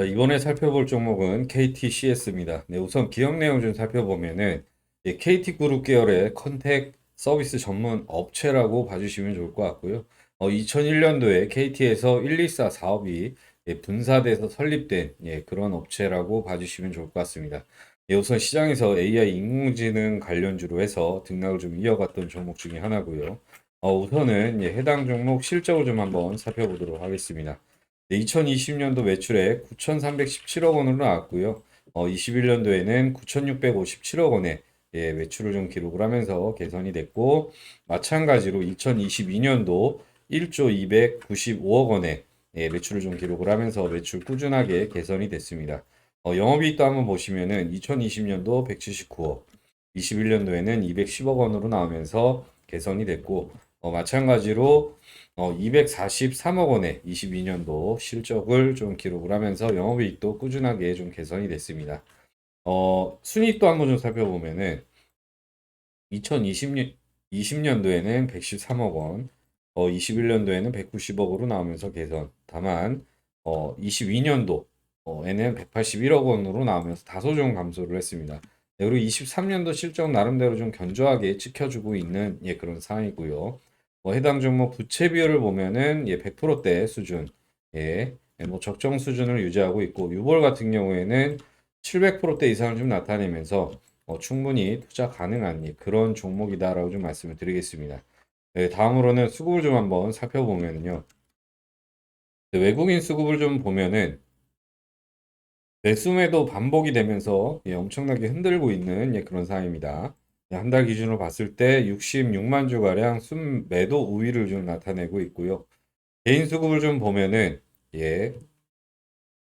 자, 이번에 살펴볼 종목은 KTCS입니다. 네, 우선 기업 내용 좀 살펴보면은 예, KT그룹 계열의 컨택 서비스 전문 업체라고 봐주시면 좋을 것 같고요. 어, 2001년도에 KT에서 124 사업이 예, 분사돼서 설립된 예, 그런 업체라고 봐주시면 좋을 것 같습니다. 예, 우선 시장에서 AI 인공지능 관련주로 해서 등락을 좀 이어갔던 종목 중에 하나고요. 어, 우선은 예, 해당 종목 실적을 좀 한번 살펴보도록 하겠습니다. 2020년도 매출액 9,317억 원으로 나왔고요. 어, 21년도에는 9,657억 원의 예, 매출을 좀 기록을 하면서 개선이 됐고, 마찬가지로 2022년도 1조 295억 원의 예, 매출을 좀 기록을 하면서 매출 꾸준하게 개선이 됐습니다. 어, 영업이익도 한번 보시면은 2020년도 179억, 21년도에는 210억 원으로 나오면서 개선이 됐고, 어, 마찬가지로 어, 243억 원의 22년도 실적을 좀 기록을 하면서 영업이익도 꾸준하게 좀 개선이 됐습니다. 어, 순이익도 한번 좀 살펴보면은 2020년 20년도에는 113억 원, 어, 21년도에는 190억으로 나오면서 개선. 다만 어, 22년도 에는 181억 원으로 나오면서 다소 좀 감소를 했습니다. 네, 그리고 23년도 실적 나름대로 좀 견조하게 지켜주고 있는 예, 그런 상황이고요. 뭐 해당 종목 부채 비율을 보면은 예, 100%대 수준, 예, 예, 뭐 적정 수준을 유지하고 있고 유볼 같은 경우에는 700%대 이상을 좀 나타내면서 어, 충분히 투자 가능한 예, 그런 종목이다라고 좀 말씀을 드리겠습니다. 네, 다음으로는 수급을 좀 한번 살펴보면요. 네, 외국인 수급을 좀 보면은 매수매도 반복이 되면서 예, 엄청나게 흔들고 있는 예, 그런 상황입니다. 한 달 기준으로 봤을 때 66만 주가량 순매도 우위를 좀 나타내고 있고요. 개인 수급을 좀 보면은 예,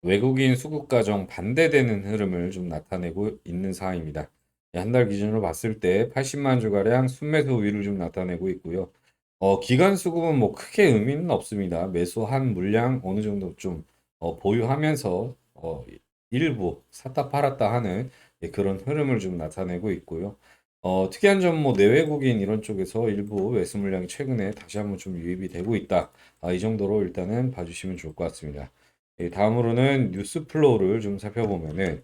외국인 수급 과정 반대되는 흐름을 좀 나타내고 있는 상황입니다. 한달 기준으로 봤을 때 80만 주가량 순매수 우위를 좀 나타내고 있고요. 어, 기간 수급은 뭐 크게 의미는 없습니다. 매수한 물량 어느 정도 좀 어, 보유하면서 어, 일부 샀다 팔았다 하는 예, 그런 흐름을 좀 나타내고 있고요. 어, 특이한 점 뭐 내외국인 이런 쪽에서 일부 매수 물량이 최근에 다시 한번 좀 유입이 되고 있다. 아, 이 정도로 일단은 봐주시면 좋을 것 같습니다. 예, 다음으로는 뉴스 플로우를 좀 살펴보면은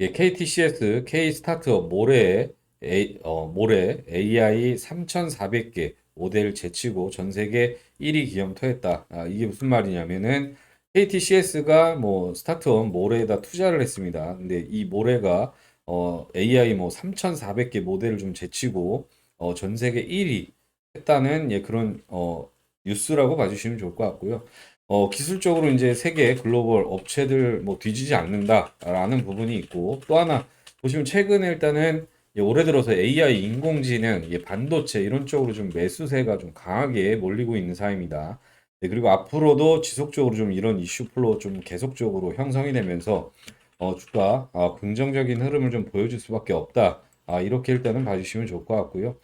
예, KTCS, K 스타트업 모레 A, 어, 모레 AI 3,400개 모델을 제치고 전 세계 1위 기업 투했다. 아, 이게 무슨 말이냐면은 KTCS가 뭐 스타트업 모레에다 투자를 했습니다. 근데 이 모레가 어, AI 뭐 3,400개 모델을 좀 제치고 어, 전 세계 1위 했다는 예, 그런 어, 뉴스라고 봐주시면 좋을 것 같고요. 어, 기술적으로 이제 세계 글로벌 업체들 뭐 뒤지지 않는다라는 부분이 있고 또 하나 보시면 최근에 일단은 예, 올해 들어서 AI 인공지능, 예, 반도체 이런 쪽으로 좀 매수세가 좀 강하게 몰리고 있는 상황입니다. 네, 그리고 앞으로도 지속적으로 좀 이런 이슈 플로 좀 계속적으로 형성이 되면서 어, 주가 아, 긍정적인 흐름을 좀 보여줄 수밖에 없다. 아, 이렇게 일단은 봐주시면 좋을 것 같고요.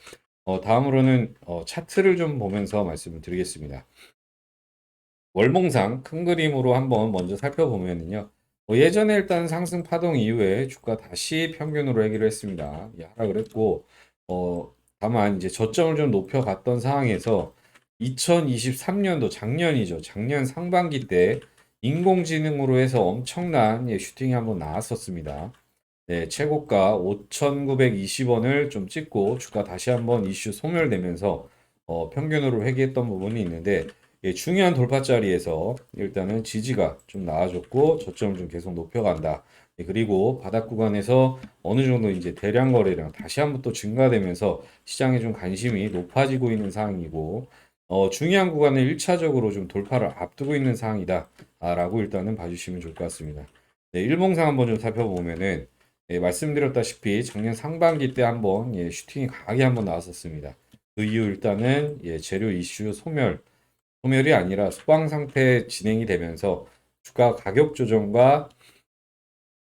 어, 다음으로는 어, 차트를 좀 보면서 말씀을 드리겠습니다. 월봉상 큰 그림으로 한번 먼저 살펴보면요. 뭐 예전에 일단 상승 파동 이후에 주가 다시 평균으로 하기로 했습니다. 예, 하락을 했고, 어, 다만 이제 저점을 좀 높여갔던 상황에서 2023년도 작년이죠. 작년 상반기 때 인공지능으로 해서 엄청난 예, 슈팅이 한번 나왔었습니다. 네, 최고가 5,920원을 좀 찍고 주가 다시 한번 이슈 소멸되면서 어, 평균으로 회귀했던 부분이 있는데 예, 중요한 돌파 자리에서 일단은 지지가 좀 나와줬고 저점을 좀 계속 높여간다. 예, 그리고 바닥 구간에서 어느 정도 이제 대량 거래량 다시 한번 또 증가되면서 시장에 좀 관심이 높아지고 있는 상황이고 어, 중요한 구간을 1차적으로 좀 돌파를 앞두고 있는 상황이다. 아, 라고 일단은 봐주시면 좋을 것 같습니다. 네, 일봉상 한번 좀 살펴보면은 예, 말씀드렸다시피 작년 상반기 때 한번 예, 슈팅이 강하게 한번 나왔었습니다. 그 이후 일단은 예, 재료 이슈 소멸 소멸이 아니라 수방 상태 진행이 되면서 주가 가격 조정과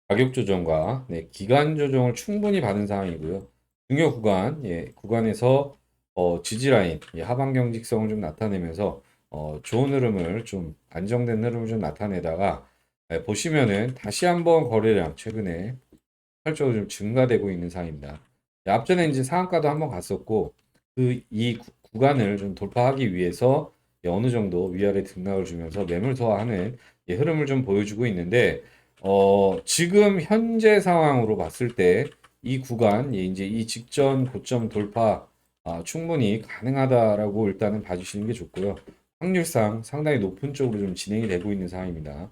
가격 조정과 네, 기간 조정을 충분히 받은 상황이고요. 중요 구간, 예, 구간에서 어, 지지 라인, 예, 하방 경직성을 좀 나타내면서 어, 좋은 흐름을 좀 안정된 흐름을 좀 나타내다가 예, 보시면은 다시 한번 거래량 최근에 활적으로 좀 증가되고 있는 상황입니다. 예, 앞전에 이제 상한가도 한번 갔었고 그 이 구간을 좀 돌파하기 위해서 예, 어느 정도 위아래 등락을 주면서 매물 소화하는 예, 흐름을 좀 보여주고 있는데 어, 지금 현재 상황으로 봤을 때 이 구간, 예, 이제 이 직전 고점 돌파 아, 충분히 가능하다라고 일단은 봐주시는 게 좋고요. 확률상 상당히 높은 쪽으로 좀 진행이 되고 있는 상황입니다.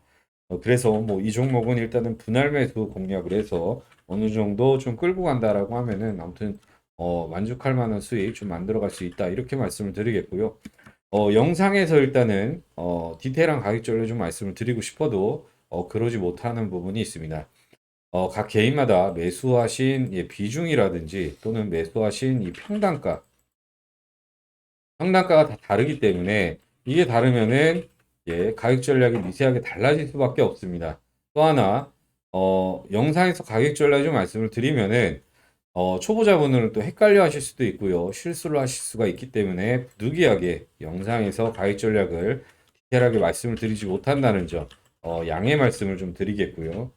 어, 그래서 뭐 이 종목은 일단은 분할 매수 공략을 해서 어느 정도 좀 끌고 간다라고 하면은 아무튼 어, 만족할 만한 수익 좀 만들어 갈 수 있다 이렇게 말씀을 드리겠고요. 어, 영상에서 일단은 어, 디테일한 가격전을 좀 말씀을 드리고 싶어도 어, 그러지 못하는 부분이 있습니다. 어, 각 개인마다 매수하신 예, 비중이라든지 또는 매수하신 이 평단가, 평단가가 다 다르기 때문에 이게 다르면은 예, 가격 전략이 미세하게 달라질 수밖에 없습니다. 또 하나 어, 영상에서 가격 전략 좀 말씀을 드리면은 어, 초보자분들은 또 헷갈려 하실 수도 있고요. 실수를 하실 수가 있기 때문에 부득이하게 영상에서 가격 전략을 디테일하게 말씀을 드리지 못한다는 점, 어, 양해 말씀을 좀 드리겠고요.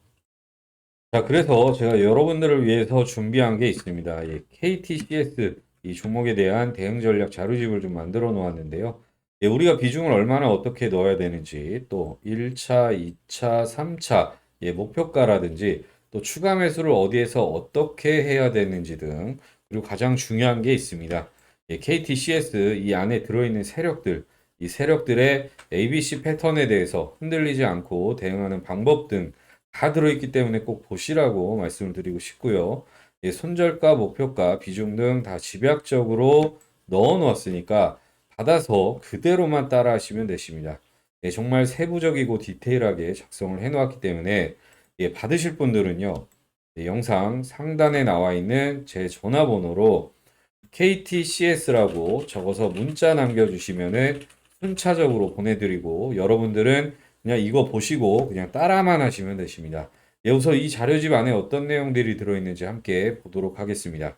자, 그래서 제가 여러분들을 위해서 준비한 게 있습니다. 예, KTCS 이 종목에 대한 대응 전략 자료집을 좀 만들어 놓았는데요. 예, 우리가 비중을 얼마나 어떻게 넣어야 되는지, 또 1차, 2차, 3차, 예, 목표가라든지, 또 추가 매수를 어디에서 어떻게 해야 되는지 등, 그리고 가장 중요한 게 있습니다. 예, KTCS 이 안에 들어있는 세력들, 이 세력들의 ABC 패턴에 대해서 흔들리지 않고 대응하는 방법 등 다 들어있기 때문에 꼭 보시라고 말씀을 드리고 싶고요. 예, 손절가, 목표가, 비중 등 다 집약적으로 넣어 놓았으니까 받아서 그대로만 따라 하시면 되십니다. 예, 정말 세부적이고 디테일하게 작성을 해 놓았기 때문에 예, 받으실 분들은요. 예, 영상 상단에 나와 있는 제 전화번호로 KTCS라고 적어서 문자 남겨주시면은 순차적으로 보내드리고 여러분들은 그냥 이거 보시고 그냥 따라만 하시면 되십니다. 예, 우선 이 자료집 안에 어떤 내용들이 들어있는지 함께 보도록 하겠습니다.